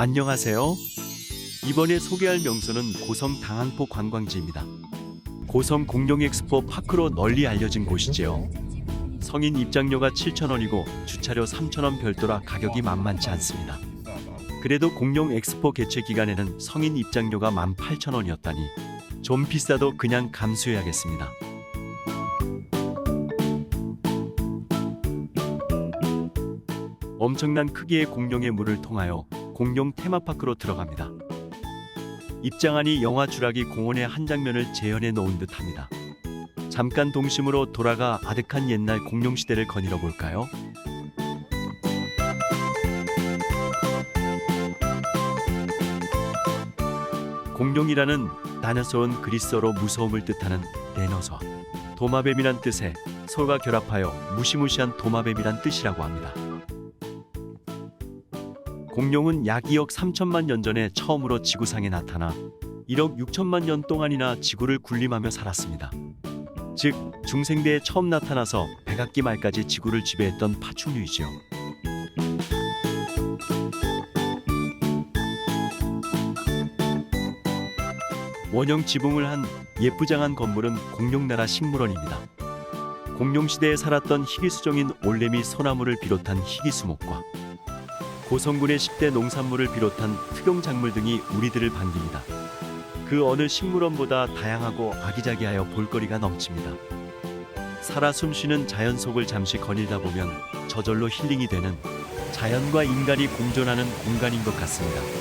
안녕하세요. 이번에 소개할 명소는 고성 당항포 관광지입니다. 고성 공룡 엑스포 파크로 널리 알려진 곳이지요. 성인 입장료가 7,000원이고 주차료 3,000원 별도라 가격이 만만치 않습니다. 그래도 공룡 엑스포 개최 기간에는 성인 입장료가 18,000원이었다니 좀 비싸도 그냥 감수해야겠습니다. 엄청난 크기의 공룡의 물을 통하여 공룡 테마파크로 들어갑니다. 입장하니 영화 주라기 공원의 한 장면을 재현해 놓은 듯합니다. 잠깐 동심으로 돌아가 아득한 옛날 공룡 시대를 거닐어 볼까요? 공룡이라는 다녀서온 그리스어로 무서움을 뜻하는 데너서 도마뱀이란 뜻의 소가 결합하여 무시무시한 도마뱀이란 뜻이라고 합니다. 공룡은 약 2억 3천만 년 전에 처음으로 지구상에 나타나 1억 6천만 년 동안이나 지구를 군림하며 살았습니다. 즉 중생대에 처음 나타나서 백악기 말까지 지구를 지배했던 파충류이지요. 원형 지붕을 한 예쁘장한 건물은 공룡나라 식물원입니다. 공룡 시대에 살았던 희귀수종인 올레미 소나무를 비롯한 희귀수목과 고성군의 10대 농산물을 비롯한 특용 작물 등이 우리들을 반깁니다. 그 어느 식물원보다 다양하고 아기자기하여 볼거리가 넘칩니다. 살아 숨쉬는 자연 속을 잠시 거닐다 보면 저절로 힐링이 되는 자연과 인간이 공존하는 공간인 것 같습니다.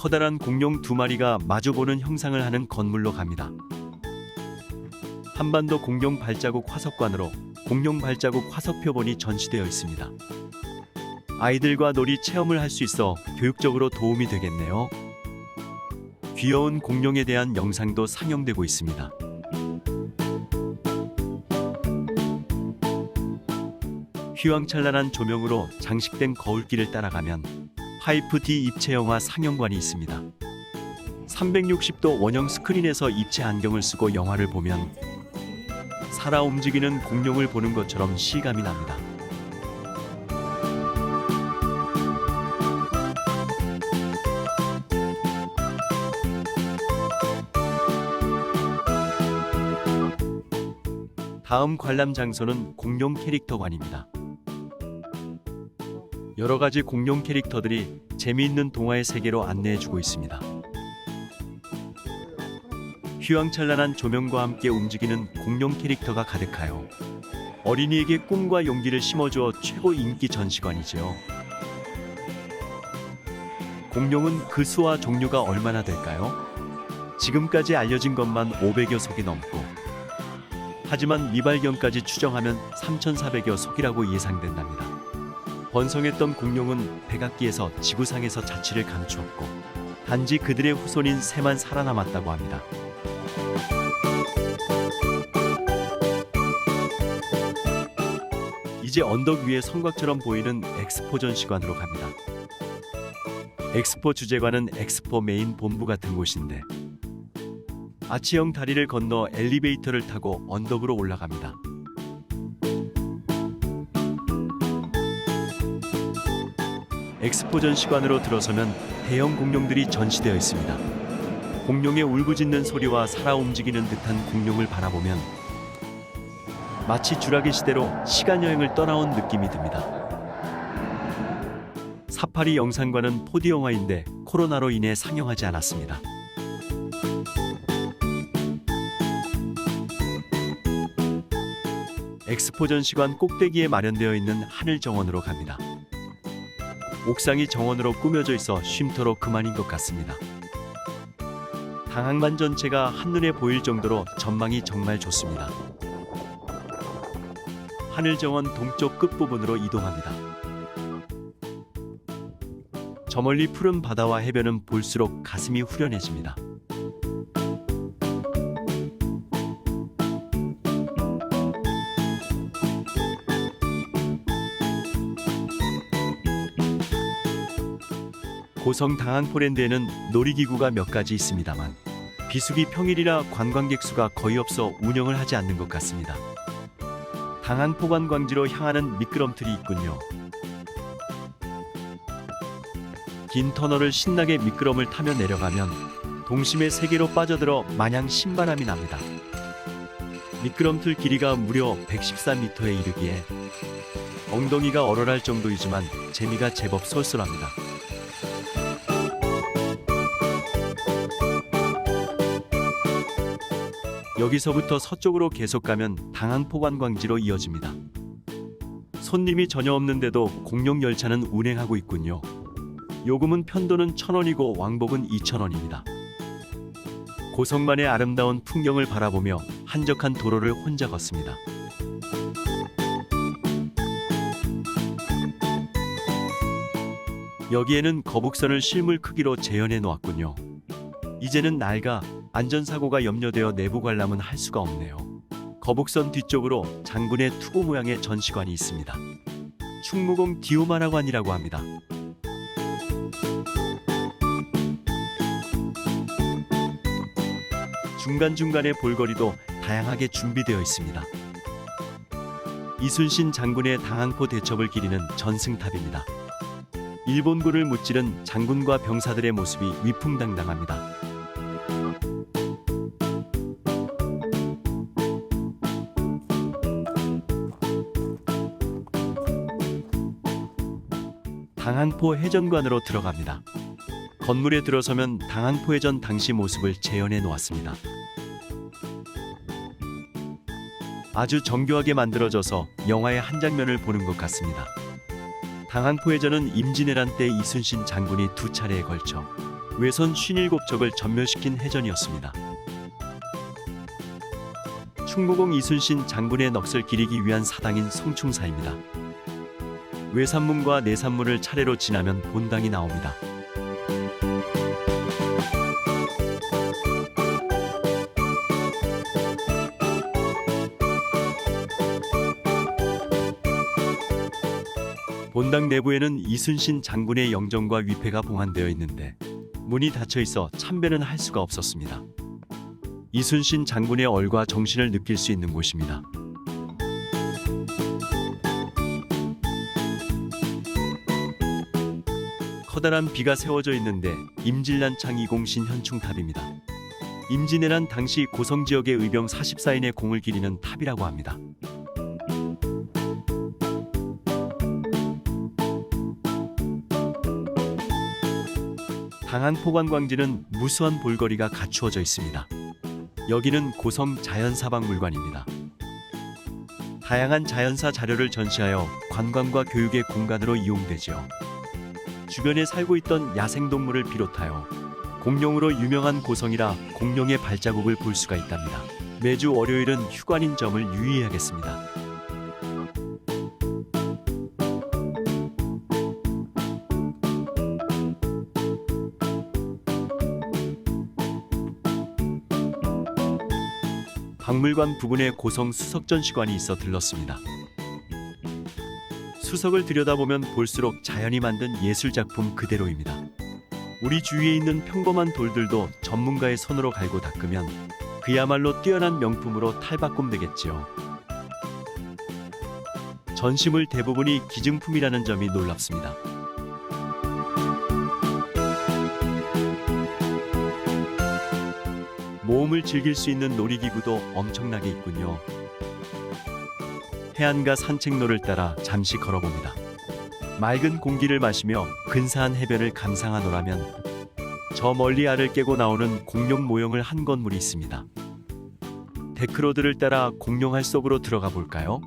커다란 공룡 두 마리가 마주보는 형상을 하는 건물로 갑니다. 한반도 공룡 발자국 화석관으로 공룡 발자국 화석 표본이 전시되어 있습니다. 아이들과 놀이 체험을 할 수 있어 교육적으로 도움이 되겠네요. 귀여운 공룡에 대한 영상도 상영되고 있습니다. 휘황찬란한 조명으로 장식된 거울길을 따라가면 파이프 D 입체 영화 상영관이 있습니다. 360도 원형 스크린에서 입체 안경을 쓰고 영화를 보면 살아 움직이는 공룡을 보는 것처럼 실감이 납니다. 다음 관람 장소는 공룡 캐릭터관입니다. 여러 가지 공룡 캐릭터들이 재미있는 동화의 세계로 안내해주고 있습니다. 휘황찬란한 조명과 함께 움직이는 공룡 캐릭터가 가득하여 어린이에게 꿈과 용기를 심어주어 최고 인기 전시관이지요. 공룡은 그 수와 종류가 얼마나 될까요? 지금까지 알려진 것만 500여 속이 넘고 하지만 미발견까지 추정하면 3,400여 속이라고 예상된답니다. 번성했던 공룡은 백악기에서 지구상에서 자취를 감추었고 단지 그들의 후손인 새만 살아남았다고 합니다. 이제 언덕 위에 성곽처럼 보이는 엑스포 전시관으로 갑니다. 엑스포 주재관은 엑스포 메인 본부 같은 곳인데 아치형 다리를 건너 엘리베이터를 타고 언덕으로 올라갑니다. 엑스포 전시관으로 들어서면 대형 공룡들이 전시되어 있습니다. 공룡의 울부짖는 소리와 살아 움직이는 듯한 공룡을 바라보면 마치 주라기 시대로 시간 여행을 떠나온 느낌이 듭니다. 사파리 영상관은 4D 영화인데 코로나로 인해 상영하지 않았습니다. 엑스포 전시관 꼭대기에 마련되어 있는 하늘 정원으로 갑니다. 옥상이 정원으로 꾸며져 있어 쉼터로 그만인 것 같습니다. 당항만 전체가 한눈에 보일 정도로 전망이 정말 좋습니다. 하늘 정원 동쪽 끝부분으로 이동합니다. 저 멀리 푸른 바다와 해변은 볼수록 가슴이 후련해집니다. 고성 당항 포랜드에는 놀이기구가 몇 가지 있습니다만 비수기 평일이라 관광객 수가 거의 없어 운영을 하지 않는 것 같습니다. 당한 포관광지로 향하는 미끄럼틀이 있군요. 긴 터널을 신나게 미끄럼을 타며 내려가면 동심의 세계로 빠져들어 마냥 신바람이 납니다. 미끄럼틀 길이가 무려 114m에 이르기에 엉덩이가 얼얼할 정도이지만 재미가 제법 쏠쏠합니다. 여기서부터 서쪽으로 계속 가면 당항포관광지로 이어집니다. 손님이 전혀 없는데도 공룡 열차는 운행하고 있군요. 요금은 편도는 1,000원이고 왕복은 2,000원입니다. 고성만의 아름다운 풍경을 바라보며 한적한 도로를 혼자 걷습니다. 여기에는 거북선을 실물 크기로 재현해 놓았군요. 이제는 낡아 안전사고가 염려되어 내부 관람은 할 수가 없네요. 거북선 뒤쪽으로 장군의 투구 모양의 전시관이 있습니다. 충무공 디오마라관이라고 합니다. 중간중간의 볼거리도 다양하게 준비되어 있습니다. 이순신 장군의 당항포 대첩을 기리는 전승탑입니다. 일본군을 무찌른 장군과 병사들의 모습이 위풍당당합니다. 당항포 해전관으로 들어갑니다. 건물에 들어서면 당항포 해전 당시 모습을 재현해 놓았습니다. 아주 정교하게 만들어져서 영화의 한 장면을 보는 것 같습니다. 당항포 해전은 임진왜란 때 이순신 장군이 두 차례에 걸쳐 외선 57척을 전멸시킨 해전이었습니다. 충무공 이순신 장군의 넋을 기리기 위한 사당인 성충사입니다. 외산문과 내산문을 차례로 지나면 본당이 나옵니다. 본당 내부에는 이순신 장군의 영정과 위패가 봉안되어 있는데 문이 닫혀 있어 참배는 할 수가 없었습니다. 이순신 장군의 얼과 정신을 느낄 수 있는 곳입니다. 커다란 비가 세워져 있는데 임진란창 2공신 현충탑입니다. 임진왜란 당시 고성 지역의 의병 44인의 공을 기리는 탑이라고 합니다. 당항포관광지는 무수한 볼거리가 갖추어져 있습니다. 여기는 고성 자연사박물관입니다. 다양한 자연사 자료를 전시하여 관광과 교육의 공간으로 이용되지요. 주변에 살고 있던 야생동물을 비롯하여 공룡으로 유명한 고성이라 공룡의 발자국을 볼 수가 있답니다. 매주 월요일은 휴관인 점을 유의해야겠습니다. 박물관 부근에 고성 수석전시관이 있어 들렀습니다. 수석을 들여다보면 볼수록 자연이 만든 예술 작품 그대로입니다. 우리 주위에 있는 평범한 돌들도 전문가의 손으로 갈고 닦으면 그야말로 뛰어난 명품으로 탈바꿈되겠지요. 전시물 대부분이 기증품이라는 점이 놀랍습니다. 모험을 즐길 수 있는 놀이기구도 엄청나게 있군요. 해안가 산책로를 따라 잠시 걸어봅니다. 맑은 공기를 마시며 근사한 해변을 감상하노라면 저 멀리 알을 깨고 나오는 공룡 모형을 한 건물이 있습니다. 데크로드를 따라 공룡알 속으로 들어가 볼까요?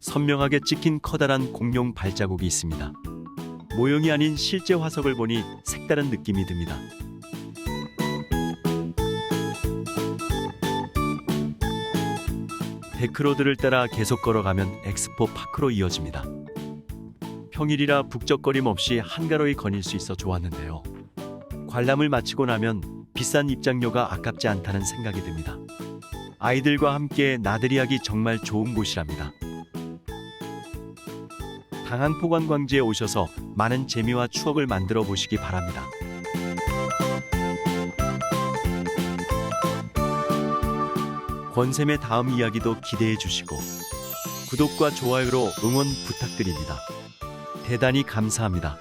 선명하게 찍힌 커다란 공룡 발자국이 있습니다. 모형이 아닌 실제 화석을 보니 색다른 느낌이 듭니다. 데크로드를 따라 계속 걸어가면 엑스포 파크로 이어집니다. 평일이라 북적거림 없이 한가로이 거닐 수 있어 좋았는데요. 관람을 마치고 나면 비싼 입장료가 아깝지 않다는 생각이 듭니다. 아이들과 함께 나들이 하기 정말 좋은 곳이랍니다. 당항포 관광지에 오셔서 많은 재미와 추억을 만들어 보시기 바랍니다. 권샘의 다음 이야기도 기대해 주시고 구독과 좋아요로 응원 부탁드립니다. 대단히 감사합니다.